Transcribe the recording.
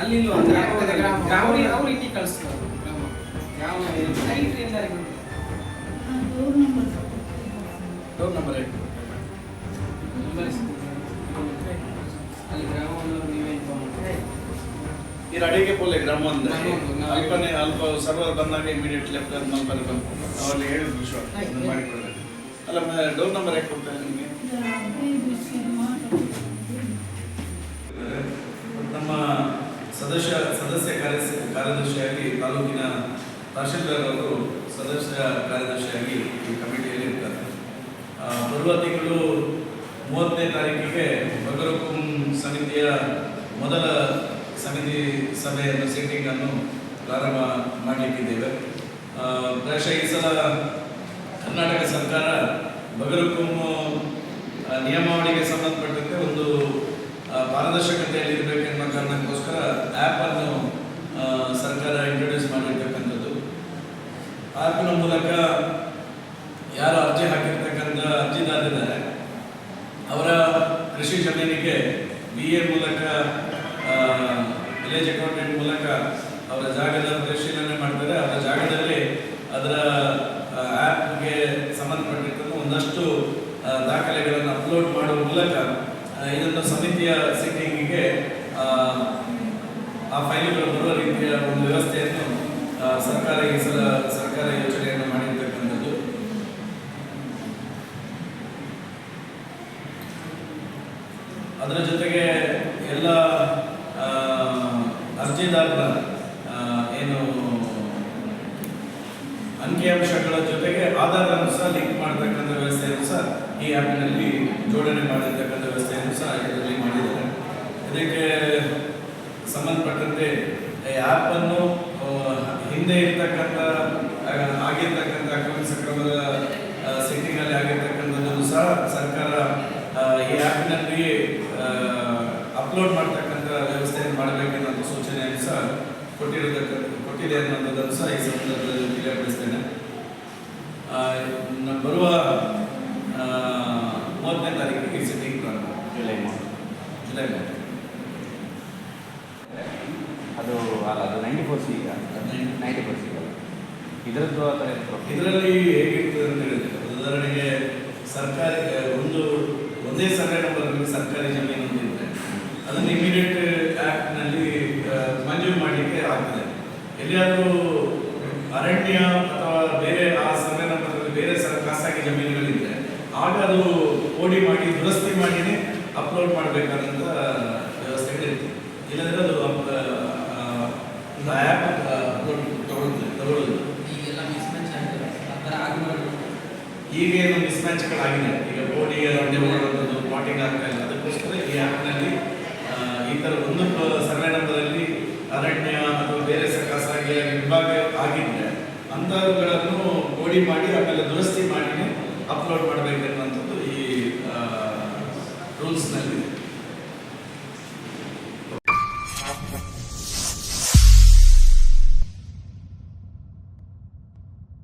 ಅಲ್ಲಿ ಇಲ್ವಾ ಗ್ರಾಮ ಅವ್ರು ಇಟ್ಟಿ ಕಳಿಸ್ತಾರೆ. ಎಲ್ಲರಿಗೂ ಡೋರ್ ನಂಬರ್ ಏಟ್ ಅಲ್ಲಿ ಗ್ರಾಮವನ್ನು ನೀವೇ ಇನ್ಫಾರ್ಮ್ ಮಾಡಿ ಈ ಅಡಿಗೆ ಪೋಲೆ ಗ್ರಾಮ ಅಂದ್ರೆ ಅಲ್ಪನೇ ಅಲ್ಪ ಸರ್ವರ್ ಬಂದಾಗ ಇಮಿಡಿಯೇಟ್ ಲೆಫ್ಟ್ ನಂಬರ್ ಮಲ್ಪನೆ ಬಂದು ಅವಲ್ಲಿ ಹೇಳಿದ್ರು ಆಯ್ತು. ಮಾಡಿಕೊಡ್ಬೇಕು. ಅಲ್ಲ ಡೋರ್ ನಂಬರ್ ಯಾಕೆ ಕೊಡ್ತಾರೆ ನಿಮಗೆ ನಮ್ಮ ಸದಸ್ಯ ಸದಸ್ಯ ಕಾರ್ಯ ಕಾರ್ಯದರ್ಶಿಯಾಗಿ ತಾಲೂಕಿನ ತಹಶೀಲ್ದಾರ್ ಅವರು ಸದಸ್ಯ ಕಾರ್ಯದರ್ಶಿಯಾಗಿ ಈ ಕಮಿಟಿಯಲ್ಲಿ ಇರ್ತಾರೆ. ಬರುವ ತಿಂಗಳು ಮೂವತ್ತನೇ ತಾರೀಕಿಗೆ ಬಗರಕುಂ ಸಮಿತಿಯ ಮೊದಲ ಸಮಿತಿ ಸಭೆಯನ್ನು ಸಿಟ್ಟಿಂಗನ್ನು ಪ್ರಾರಂಭ ಮಾಡಲಿಕ್ಕಿದ್ದೇವೆ. ಪ್ರಾಯಶಃ ಈ ಸಲ ಕರ್ನಾಟಕ ಸರ್ಕಾರ ಬಗರಕುಂ ನಿಯಮಾವಳಿಗೆ ಸಂಬಂಧಪಟ್ಟಂತೆ ಒಂದು ಪಾರದರ್ಶಕತೆಯಲ್ಲಿ ಇರಬೇಕೆನ್ನುವ ಕಾರಣಕ್ಕೋಸ್ಕರ ಆ್ಯಪ್ ಅನ್ನು ಆ, ಸರ್ಕಾರ ಇಂಟ್ರೊಡ್ಯೂಸ್ ಮಾಡಿರ್ತಕ್ಕಂಥದ್ದು ಆ್ಯಪ್ನ ಮೂಲಕ ಯಾರು ಅರ್ಜಿ ಹಾಕಿರ್ತಕ್ಕಂಥ ಅರ್ಜಿದಾರರಿದ್ದಾರೆ. ಅವರ ಕೃಷಿ ಜಮೀನಿಗೆ ಬಿ ಎ ಮೂಲಕ ವಿಲೇಜ್ ಅಕೌಂಟೆಂಟ್ ಮೂಲಕ ಅವರ ಜಾಗದ ಪರಿಶೀಲನೆ ಮಾಡ್ತಾರೆ. ಅವರ ಜಾಗದಲ್ಲಿ ಅದರ ಆ್ಯಪ್ಗೆ ಸಂಬಂಧಪಟ್ಟಿರ್ತಕ್ಕಂಥ ಒಂದಷ್ಟು ದಾಖಲೆಗಳನ್ನು ಅಪ್ಲೋಡ್ ಮಾಡುವ ಮೂಲಕ ಇದನ್ನು ಸಮಿತಿಯ ಸಿಟ್ಟಿಂಗಿಗೆ ಆ ಫೈಲ್ಗಳು ಬರುವ ರೀತಿಯ ಒಂದು ವ್ಯವಸ್ಥೆಯನ್ನು ಸರ್ಕಾರ ಈ ಸರ್ಕಾರ ಯೋಜನೆಯನ್ನು ಅದರ ಜೊತೆಗೆ ಎಲ್ಲ ಅರ್ಜಿದಾರರ ಏನು ಅಂಕಿಅಂಶಗಳ ಜೊತೆಗೆ ಆಧಾರವನ್ನು ಸಹ ಲಿಂಕ್ ಮಾಡತಕ್ಕಂಥ ವ್ಯವಸ್ಥೆಯನ್ನು ಸಹ ಈ ಆ್ಯಪ್ನಲ್ಲಿ ಜೋಡಣೆ ಮಾಡಿರ್ತಕ್ಕಂಥ ವ್ಯವಸ್ಥೆಯನ್ನು ಸಹ ಇದರಲ್ಲಿ ಮಾಡಿದ್ದಾರೆ. ಇದಕ್ಕೆ ಸಂಬಂಧಪಟ್ಟಂತೆ ಈ ಆ್ಯಪನ್ನು ಹಿಂದೆ ಇರ್ತಕ್ಕಂಥ ಆಗಿರ್ತಕ್ಕಂಥ ಅಕ್ರಮ ಸಕ್ರಮದ ಸೆಟ್ಟಿಂಗಲ್ಲಿ ಆಗಿರ್ತಕ್ಕಂಥದ್ದನ್ನು ಸಹ ಸರ್ಕಾರ ಈ ಆ್ಯಪ್ನಲ್ಲಿ ಅಪ್ಲೋಡ್ ಮಾಡ್ತಕ್ಕಂಥ ವ್ಯವಸ್ಥೆಯನ್ನು ಮಾಡಬೇಕೆನ್ನುವಂಥ ಸೂಚನೆಯನ್ನು ಸಹ ಕೊಟ್ಟಿರತಕ್ಕ ಕೊಟ್ಟಿದೆ ಅನ್ನೋದನ್ನು ಸಹ ಈ ಸಂದರ್ಭದಲ್ಲಿ ತಿಳಿಯಪಡಿಸ್ತೇನೆ. ಬರುವ ಮೂವತ್ತನೇ ತಾರೀಕಿಗೆ ಈ ಸೆಟ್ಟಿಂಗ್ ಪ್ರಾರಂಭ. July July. ಅದು ಅಲ್ಲ ಅದು ninety four C ninety four. C ಇದರದ್ದು ಆ ಥರ ಇದರಲ್ಲಿ ಹೇಗಿರ್ತದೆ ಅಂತ ಹೇಳಿದ್ರೆ ಉದಾಹರಣೆಗೆ ಸರ್ಕಾರಿ ಒಂದು ಒಂದೇ ಸರ್ವೆ ನಂಬರಲ್ಲಿ ಸರ್ಕಾರಿ ಜಮೀನು ಹೊಂದಿದ್ರೆ ಅದನ್ನು ಇಮಿಡಿಯೇಟ್ ಆ್ಯಕ್ಟ್ನಲ್ಲಿ ಮಂಜೂರು ಮಾಡಲಿಕ್ಕೆ ಆಗ್ತದೆ. ಎಲ್ಲಿಯಾದರೂ ಅರಣ್ಯ ಅಥವಾ ಬೇರೆ ಆ ಸರ್ವೆ ನಂಬರಲ್ಲಿ ಬೇರೆ ಸರ್, ಖಾಸಗಿ ಜಮೀನುಗಳಿದ್ರೆ ಆಗ ಅದು ಓಡಿ ಮಾಡಿ, ದುರಸ್ತಿ ಮಾಡಿನೇ ಅಪ್ಲೋಡ್ ಮಾಡಬೇಕಾದಂಥ ವ್ಯವಸ್ಥೆಗಳಿರ್ತದೆ ಇಲ್ಲದ್ರೆ ಅದು ಆ್ಯಪ್ ಈಗೇನು ಮಿಸ್ಮ್ಯಾಚ್ಗಳಾಗಿದೆ ಈಗ ಬೋರ್ಡಿಗೆ ರೌಂಡಿ ಮಾಡುವಂಥದ್ದು ಬಾಟಿಂಗ್ ಆಗ್ತಾ ಇಲ್ಲ. ಅದಕ್ಕೋಸ್ಕರ ಈ ಆ್ಯಪ್ನಲ್ಲಿ ಈ ಥರ ಒಂದು ಸರ್ವೆ ಅರಣ್ಯ ಅಥವಾ ಬೇರೆ ಸಕಾಸಾಗಿ ವಿಭಾಗ ಆಗಿದ್ದರೆ ಅಂಥವುಗಳನ್ನು ಬೋಡಿ ಮಾಡಿ, ಆಮೇಲೆ ದುರಸ್ತಿ ಮಾಡಿ ಅಪ್ಲೋಡ್ ಮಾಡಬೇಕನ್ನುವಂಥದ್ದು ಈ ರೂಲ್ಸ್ನಲ್ಲಿ